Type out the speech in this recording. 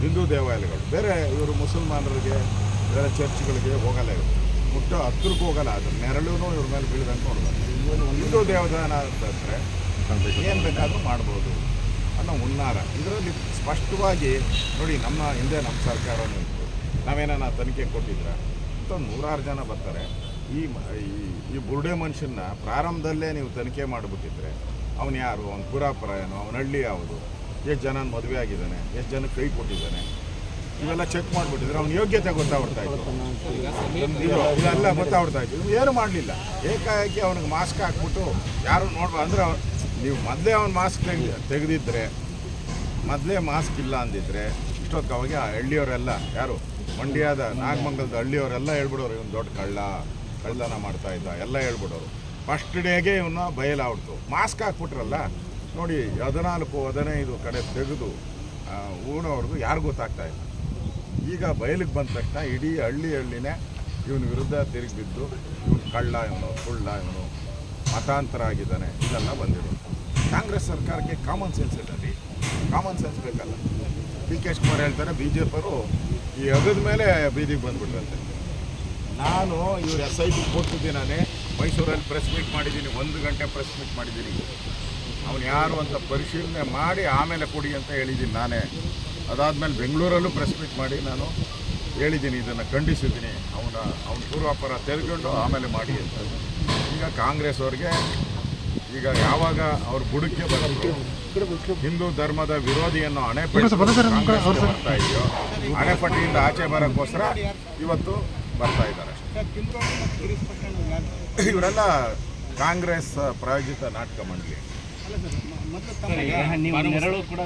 ಹಿಂದೂ ದೇವಾಲಯಗಳು. ಬೇರೆ ಇವರು ಮುಸಲ್ಮಾನರಿಗೆ, ಬೇರೆ ಚರ್ಚ್ಗಳಿಗೆ ಹೋಗಲ್ಲ ಇವರು. ಮುಟ್ಟ ಹತ್ತಿರಕ್ಕೆ ಹೋಗಲ್ಲ ಅದ್ರ ನೆರಳು ಇವ್ರ ಮೇಲೆ ಬೀಳ್ದಂತ ನೋಡ್ಬೇಕು. ಹಿಂದೂ ದೇವದಾನ ಅಂತಂದರೆ ಏನು ಬೇಕಾದರೂ ಮಾಡ್ಬೋದು ಅನ್ನೋ ಹುನ್ನಾರ. ಇದರಲ್ಲಿ ಸ್ಪಷ್ಟವಾಗಿ ನೋಡಿ, ನಮ್ಮ ಹಿಂದೆ ನಮ್ಮ ಸರ್ಕಾರನೂ ಇತ್ತು ನಾವೇನ ತನಿಖೆ ಕೊಟ್ಟಿದ್ರೆ, ಅಂತ ನೂರಾರು ಜನ ಬರ್ತಾರೆ. ಈ- ಈ ಬುರುಡೆ ಮನುಷ್ಯನ ಪ್ರಾರಂಭದಲ್ಲೇ ನೀವು ತನಿಖೆ ಮಾಡಿಬಿಟ್ಟಿದ್ರೆ, ಅವನು ಯಾರು? ಅವ್ನ ಪುರಾಪುರ ಏನು? ಅವನ ಹಳ್ಳಿ ಯಾವುದು? ಎಷ್ಟು ಜನ ಮದುವೆ ಆಗಿದ್ದಾನೆ, ಎಷ್ಟು ಜನ ಕೈ ಕೊಟ್ಟಿದ್ದಾನೆ, ಇವೆಲ್ಲ ಚೆಕ್ ಮಾಡಿಬಿಟ್ಟಿದ್ರೆ ಅವ್ನ ಯೋಗ್ಯತೆ ಗೊತ್ತಾಗ್ಬಿಡ್ತಾ ಇತ್ತು. ಇದು ಇದೆಲ್ಲ ಗೊತ್ತಾಗ್ಬಿಡ್ತಾ ಇತ್ತು. ಏನು ಮಾಡಲಿಲ್ಲ. ಏಕಾಏಕಿ ಅವ್ನಿಗೆ ಮಾಸ್ಕ್ ಹಾಕ್ಬಿಟ್ಟು ಯಾರು ನೋಡ್ಬಾ ಅಂದ್ರೆ ನೀವು ಮೊದಲೇ ಅವ್ನು ಮಾಸ್ಕ್ ತೆಗೆದಿದ್ರೆ, ಮೊದಲೇ ಮಾಸ್ಕ್ ಇಲ್ಲ ಅಂದಿದ್ರೆ, ಇಷ್ಟೊತ್ತು ಅವಾಗ ಆ ಹಳ್ಳಿಯವರೆಲ್ಲ ಯಾರು? ಮಂಡ್ಯದ ನಾಗಮಂಗಲದ ಹಳ್ಳಿಯವರೆಲ್ಲ ಹೇಳ್ಬಿಡೋರು, ಇವನು ದೊಡ್ಡ ಕಳ್ಳ, ಕಳ್ಳನ ಮಾಡ್ತಾ ಇದ್ದ, ಎಲ್ಲ ಹೇಳ್ಬಿಡೋರು. ಫಸ್ಟ್ ಡೇಗೆ ಇವನ್ನ ಬಯಲಾಗ್ಬಿಡ್ತು. ಮಾಸ್ಕ್ ಹಾಕ್ಬಿಟ್ರಲ್ಲ? ನೋಡಿ, ಹದಿನಾಲ್ಕು, ಹದಿನೈದು ಕಡೆ ತೆಗೆದು ಊಣವ್ರಿಗೂ ಯಾರು ಗೊತ್ತಾಗ್ತಾ ಇಲ್ಲ. ಈಗ ಬಯಲಿಗೆ ಬಂದ ತಕ್ಷಣ ಇಡೀ ಹಳ್ಳಿ ಹಳ್ಳಿನೇ ಇವನ ವಿರುದ್ಧ ತಿರುಗಿ ಬಿದ್ದು, ಇವನು ಕಳ್ಳ ಇವನು, ಸುಳ್ಳ ಇವನು, ಮತಾಂತರ ಆಗಿದ್ದಾನೆ, ಇದೆಲ್ಲ ಬಂದಿರು ಕಾಂಗ್ರೆಸ್ ಸರ್ಕಾರಕ್ಕೆ ಕಾಮನ್ ಸೆನ್ಸ್ ಇಲ್ಲ ರೀ. ಕಾಮನ್ ಸೆನ್ಸ್ ಬೇಕಲ್ಲ. ಡಿ ಕೆ ಶಿವಕುಮಾರ್ ಹೇಳ್ತಾರೆ ಬಿ ಜೆ ಪಿಯವರು ಈ ಅಗದ ಮೇಲೆ ಬೀದಿಗೆ ಬಂದ್ಬಿಟ್ರಂತೆ. ನಾನು ಇವ್ರು ಎಸ್ ಐ ಟಿ ಕೊಟ್ಟು ನಾನೇ ಮೈಸೂರಲ್ಲಿ ಪ್ರೆಸ್ ಮೀಟ್ ಮಾಡಿದ್ದೀನಿ, ಒಂದು ಗಂಟೆ ಪ್ರೆಸ್ ಮೀಟ್ ಮಾಡಿದ್ದೀನಿ. ಅವನು ಯಾರು ಅಂತ ಪರಿಶೀಲನೆ ಮಾಡಿ ಆಮೇಲೆ ಕೊಡಿ ಅಂತ ಹೇಳಿದ್ದೀನಿ ನಾನೇ. ಅದಾದಮೇಲೆ ಬೆಂಗಳೂರಲ್ಲೂ ಪ್ರೆಸ್ ಮೀಟ್ ಮಾಡಿ ನಾನು ಹೇಳಿದ್ದೀನಿ ಇದನ್ನು ಖಂಡಿಸಿದ್ದೀನಿ ಅವನ ಅವನ ಪೂರ್ವಾಪರ ತೆರೆಕೊಂಡು ಆಮೇಲೆ ಮಾಡಿ ಅಂತ. ಈಗ ಕಾಂಗ್ರೆಸ್ ಅವ್ರಿಗೆ ಈಗ ಯಾವಾಗ ಅವ್ರ ಬುಡಕ್ಕೆ ಬರಬೇಕು? ಹಿಂದೂ ಧರ್ಮದ ವಿರೋಧಿಯನ್ನು ಅಣೆಪಟ್ಟಿ ಬರ್ತಾ ಇದೆಯೋ? ಅಣೆಪಟ್ಟಿಯಿಂದ ಆಚೆ ಬರೋಕ್ಕೋಸ್ಕರ ಇವತ್ತು ಬರ್ತಾ ಇದ್ದಾರೆ. ಇವರೆಲ್ಲ ಕಾಂಗ್ರೆಸ್ ಪ್ರಾಯೋಜಿತ ನಾಟಕ ಮಂಡಳಿ. ನೀವು ನೆರಳು ಕೂಡ